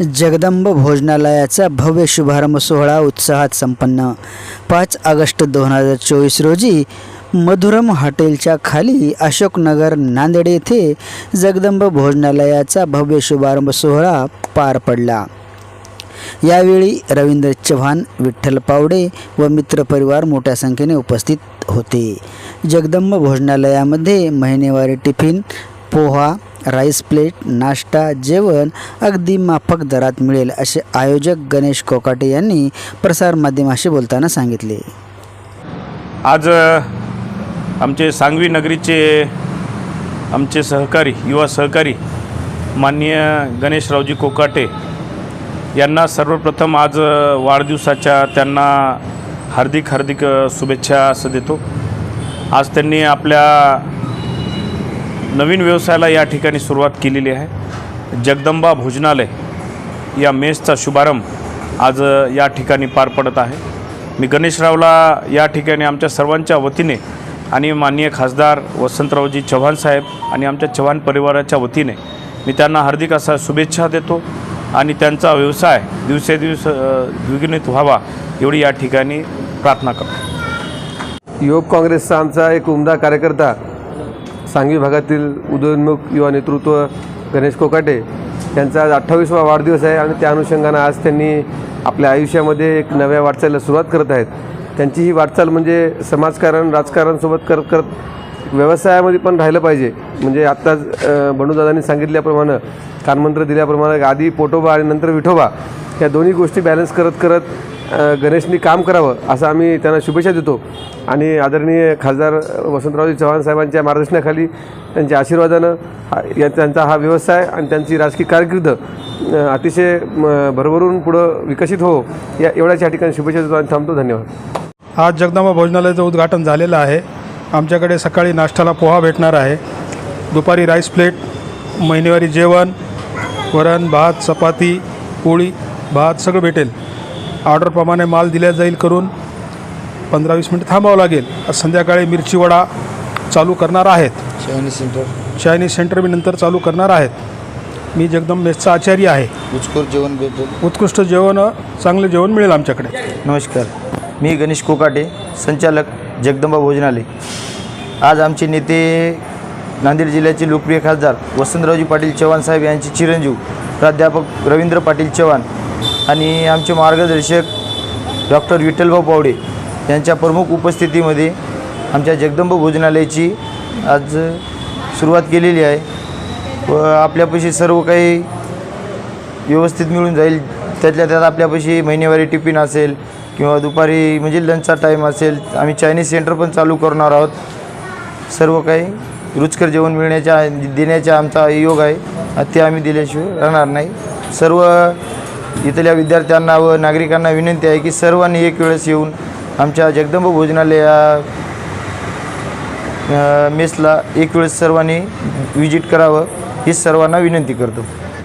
जगदंब भोजनालयाचा भव्य शुभारंभ सोहळा उत्साहात संपन्न. पाच ऑगस्ट दोन हजार चोवीस रोजी मधुरम हॉटेलच्या खाली अशोकनगर नांदेड येथे जगदंब भोजनालयाचा भव्य शुभारंभ सोहळा पार पडला. यावेळी रवींद्र चव्हाण विठ्ठल पावडे व मित्रपरिवार मोठ्या संख्येने उपस्थित होते. जगदंब भोजनालयामध्ये महिनेवारी टिफिन पोहा राईस प्लेट नाश्ता जेवण अगदी माफक दरात मिळेल असे आयोजक गणेश कोकाटे यांनी प्रसारमाध्यमाशी बोलताना सांगितले. आज आमचे सांगवी नगरीचे आमचे सहकारी युवा सहकारी माननीय गणेशरावजी कोकाटे यांना सर्वप्रथम आज वाढदिवसाच्या त्यांना हार्दिक हार्दिक शुभेच्छा असं देतो. आज त्यांनी आपल्या नवीन व्यवसायाला या ठिकाणी सुरुवात केलेली आहे. जगदंबा भोजनालय या मेसचा शुभारंभ आज या ठिकाणी पार पडत आहे. मी गणेशरावला या ठिकाणी आमच्या सर्वांच्या वतीने आणि माननीय खासदार वसंतरावजी चव्हाण साहेब आणि आमच्या चव्हाण परिवाराच्या वतीने मी त्यांना हार्दिक असा शुभेच्छा देतो आणि त्यांचा व्यवसाय दिवसेदिवस द्विगुणित व्हावा एवढी या ठिकाणी प्रार्थना करतो. युवक काँग्रेसचा आमचा एक उमदा कार्यकर्ता सांगवी भागातील उदयोन्मुख युवा नेतृत्व गणेश कोकाटे यांचा आज अठ्ठावीसवा वाढदिवस आहे आणि त्या अनुषंगानं आज त्यांनी आपल्या आयुष्यामध्ये एक नव्या वाटचालीला सुरुवात करत आहेत. त्यांची ही वाटचाल म्हणजे समाजकारण राजकारणसोबत करत करत व्यवसायामध्ये पण राहिलं पाहिजे. म्हणजे आत्ताच अ, बंडूदादांनी सांगितल्याप्रमाणे कानमंत्र दिल्याप्रमाणे आधी पोटोबा आणि नंतर विठोबा या दोन्ही गोष्टी बॅलन्स करत करत गणेशनी काम करावं असं आम्ही त्यांना शुभेच्छा देतो. आणि आदरणीय खासदार वसंतरावजी चव्हाण साहेबांच्या मार्गदर्शनाखाली त्यांच्या आशीर्वादानं या त्यांचा हा व्यवसाय आणि त्यांची राजकीय कारकीर्द अतिशय म, भरभरून पुढं विकसित हो या एवढ्याच या ठिकाणी शुभेच्छा देतो आणि थांबतो. धन्यवाद. आज जगदंबा भोजनालयाचं उद्घाटन झालेलं आहे. आमच्याकडे सकाळी नाश्त्याला पोहा भेटणार आहे. दुपारी राईस प्लेट महिनेवारी जेवण वरण भात चपाती पोळी भात सगळं भेटेल. ऑर्डरप्रमाणे माल दिल्या जाईल करून पंधरा वीस मिनिट थांबावं लागेल. आज संध्याकाळी मिरची वडा चालू करणार आहेत. शहाणी सेंटर. चायनीज सेंटर मी नंतर चालू करणार आहेत. मी जगदंब मेसचा आचार्य आहे. उचकूर जेवण भेटेल. उत्कृष्ट जेवण चांगलं जेवण मिळेल आमच्याकडे. नमस्कार. मी गणेश कोकाटे संचालक जगदंबा भोजनालय. आज आमचे नेते नांदेड जिल्ह्याचे लोकप्रिय खासदार वसंतरावजी पाटील चव्हाण साहेब यांचे चिरंजीव. प्राध्यापक रवींद्र पाटील चव्हाण. आणि आमचे मार्गदर्शक डॉक्टर विठ्ठलभाऊ पावडे यांच्या प्रमुख उपस्थितीमध्ये आमच्या जगदंब भोजनालयाची आज सुरुवात केलेली आहे. व आपल्यापाशी सर्व काही व्यवस्थित मिळून जाईल. त्यातल्या त्यात आपल्यापाशी महिनेवारी टिफिन असेल किंवा दुपारी म्हणजे लंचचा टाईम असेल आम्ही चायनीज सेंटर पण चालू करणार आहोत. सर्व काही रुचकर जेवण मिळण्याच्या देण्याचा आमचा योग आहे. ते आम्ही दिल्याशिवाय राहणार नाही. सर्व इथल्या विद्यार्थ्यांना व नागरिकांना विनंती आहे की सर्वांनी एक वेळेस येऊन आमच्या जगदंब भोजनालय या मेसला एक वेळेस सर्वांनी विजिट करावं ही सर्वांना विनंती करतो.